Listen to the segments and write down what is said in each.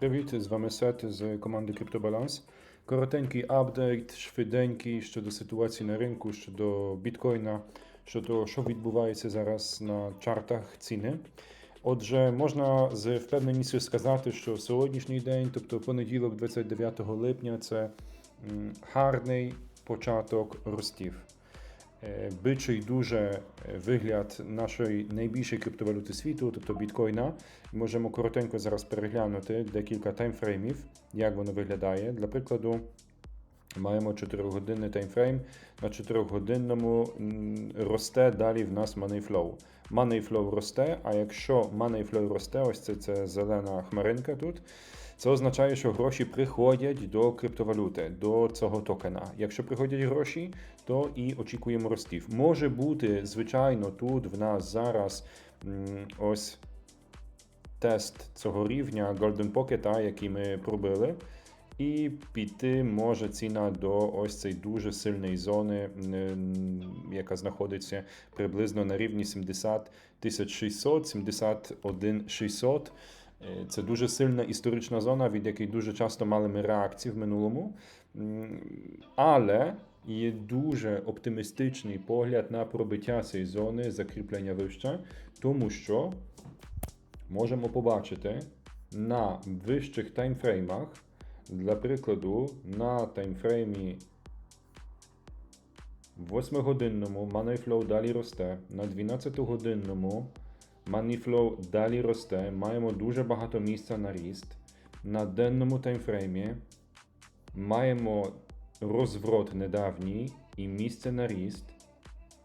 Привіт, з вами Сет з команди CryptoBalance. Коротенький апдейт, швиденький щодо ситуації на ринку, щодо біткоїна, щодо що відбувається зараз на чартах ціни. Отже, можна з впевненістю сказати, що сьогоднішній день, тобто понеділок, 29 липня, це гарний початок ростів. Е, Бичий дуже е, вигляд нашої найбільшої криптовалюти світу, тобто біткоїна. Можемо коротенько зараз переглянути декілька таймфреймів, як воно виглядає. Для прикладу, маємо 4-годинний таймфрейм. На 4-годинному росте далі в нас money flow. Money flow росте, а якщо money flow росте, ось це, це зелена хмаринка тут. Це означає, що гроші приходять до криптовалюти, до цього токена. Якщо приходять гроші, то і очікуємо ростів. Може бути, звичайно, тут в нас зараз ось тест цього рівня Golden Pocket, який ми пробили. І піти може ціна до ось цієї дуже сильної зони, яка знаходиться приблизно на рівні 70 600, 71 600. Е, Це дуже сильна історична зона, від якої дуже часто мали ми реакції в минулому. Але є дуже оптимістичний погляд на пробиття цієї зони закріплення вище, тому що можемо побачити на вищих таймфреймах, для прикладу, на таймфреймі 8-годинному MoneyFlow далі росте, на 12-годинному MoneyFlow далі росте, маємо дуже багато місця на ріст. На денному таймфреймі маємо розворот недавній і місце на ріст.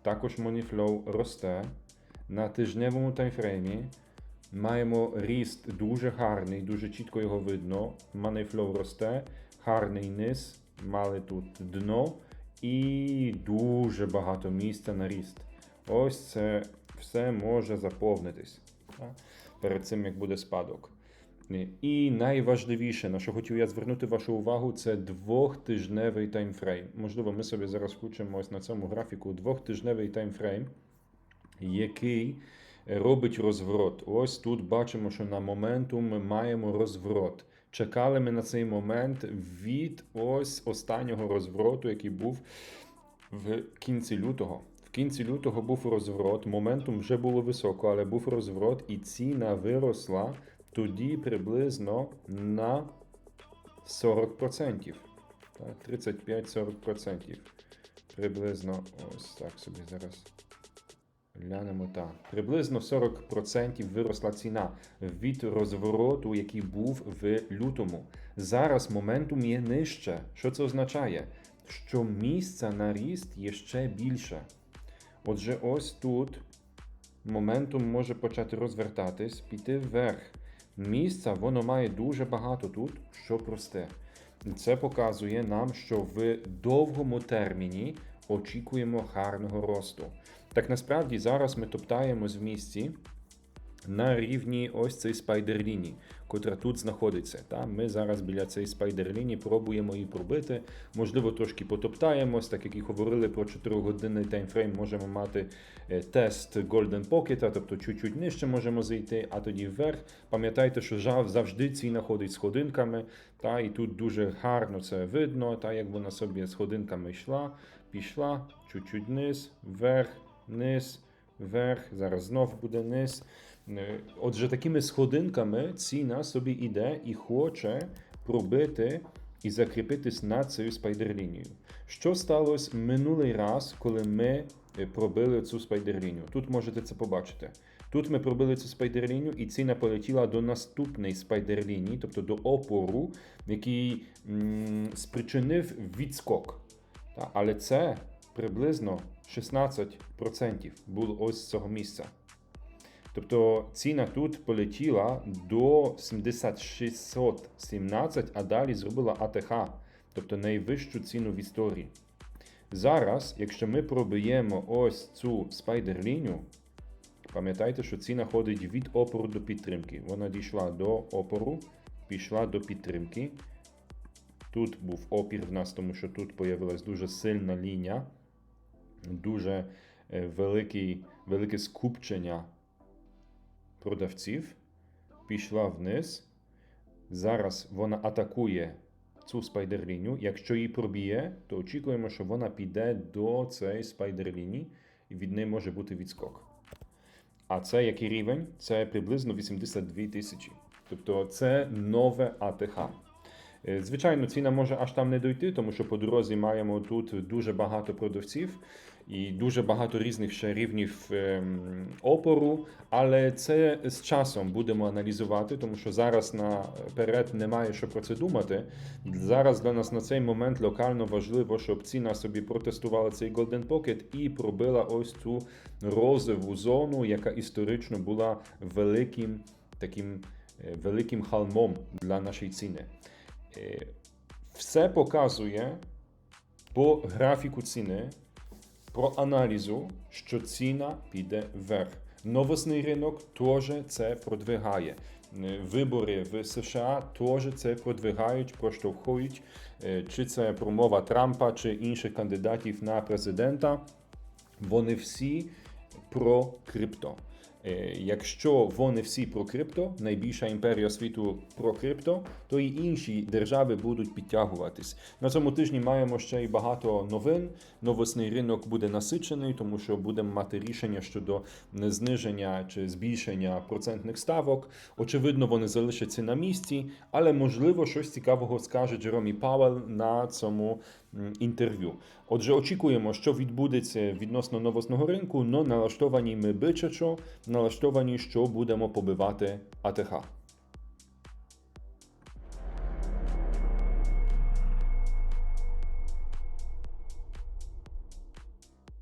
Також MoneyFlow росте. На тижневому таймфреймі маємо ріст дуже гарний, дуже чітко його видно. MoneyFlow росте, гарний низ, мали тут дно і дуже багато місця на ріст. Ось це все може заповнитись перед цим, як буде спадок. І найважливіше, на що хотів я звернути вашу увагу, це двохтижневий таймфрейм. Можливо, ми собі зараз включимо ось на цьому графіку двохтижневий таймфрейм, який робить розворот. Ось тут бачимо, що на моментум ми маємо розворот. Чекали ми на цей момент від ось останнього розвороту, який був в кінці лютого. Кінці лютого був розворот, моментум вже було високо, але був розворот, і ціна виросла тоді приблизно на 40%. Так, 35-40%. Приблизно ось так собі зараз. Глянемо так. Приблизно 40% виросла ціна від розвороту, який був в лютому. Зараз моментум є нижче. Що це означає? Що місця на ріст є ще більше. Отже, ось тут моментум може почати розвертатись, піти вверх. Місця воно має дуже багато тут, що просте. Це показує нам, що в довгому терміні очікуємо гарного росту. Так насправді зараз ми топтаємось в місці на рівні ось цієї спайдер-лінії, котра тут знаходиться. Та? Ми зараз біля цієї спайдер-лінії пробуємо її пробити. Можливо, трошки потоптаємось, так як і говорили про 4-годинний таймфрейм, можемо мати е, тест Golden Pocket, тобто чуть-чуть нижче можемо зайти, а тоді вверх. Пам'ятайте, що жав- завжди ціна ходить сходинками, та? і тут дуже гарно це видно, та? як вона собі сходинками йшла, пішла, чуть-чуть вниз, вверх, низ, вверх, зараз знов буде низ. Е, Отже, такими сходинками ціна собі йде і хоче пробити і закріпитись над цією спайдер-лінією. Що сталося минулий раз, коли ми е, пробили цю спайдер-лінію? Тут можете це побачити. Тут ми пробили цю спайдер-лінію, і ціна полетіла до наступної спайдер-лінії, тобто до опору, який м, спричинив відскок. Та, але це приблизно 16% було ось з цього місця. Тобто ціна тут полетіла до 7617, а далі зробила АТХ, тобто найвищу ціну в історії. Зараз, якщо ми пробиємо ось цю спайдер-лінію, пам'ятайте, що ціна ходить від опору до підтримки. Вона дійшла до опору, пішла до підтримки. Тут був опір в нас, тому що тут появилась дуже сильна лінія, дуже е, великий, велике скупчення продавців, пішла вниз. Зараз вона атакує цю спайдерлінію. Якщо її проб'є, то очікуємо, що вона піде до цієї спайдерлінії і від неї може бути відскок. А це який рівень? Це приблизно 82 тисячі. Тобто це нове АТХ. Е, Звичайно, ціна може аж там не дойти, тому що по дорозі маємо тут дуже багато продавців і дуже багато різних ще рівнів ем, опору. Але це з часом будемо аналізувати, тому що зараз наперед немає що про це думати. Зараз для нас на цей момент локально важливо, щоб ціна собі протестувала цей Golden Pocket і пробила ось цю розову зону, яка історично була великим таким е, великим халмом для нашої ціни. Е, Все показує по графіку ціни, про аналізу, що ціна піде вверх. Новосний ринок теж це продвигає. Е, Вибори в США теж це продвигають, проштовхують. Е, Чи це промова Трампа, чи інших кандидатів на президента. Вони всі про крипто. Е, Якщо вони всі про крипто, найбільша імперія світу про крипто, то і інші держави будуть підтягуватись. На цьому тижні маємо ще й багато новин. Новосний ринок буде насичений, тому що будемо мати рішення щодо зниження чи збільшення процентних ставок. Очевидно, вони залишаться на місці, але можливо щось цікавого скаже Джеромі Пауел на цьому інтерв'ю. Отже, очікуємо, що відбудеться відносно новосного ринку, но налаштовані ми бичачо, налаштовані, що будемо побивати АТХ.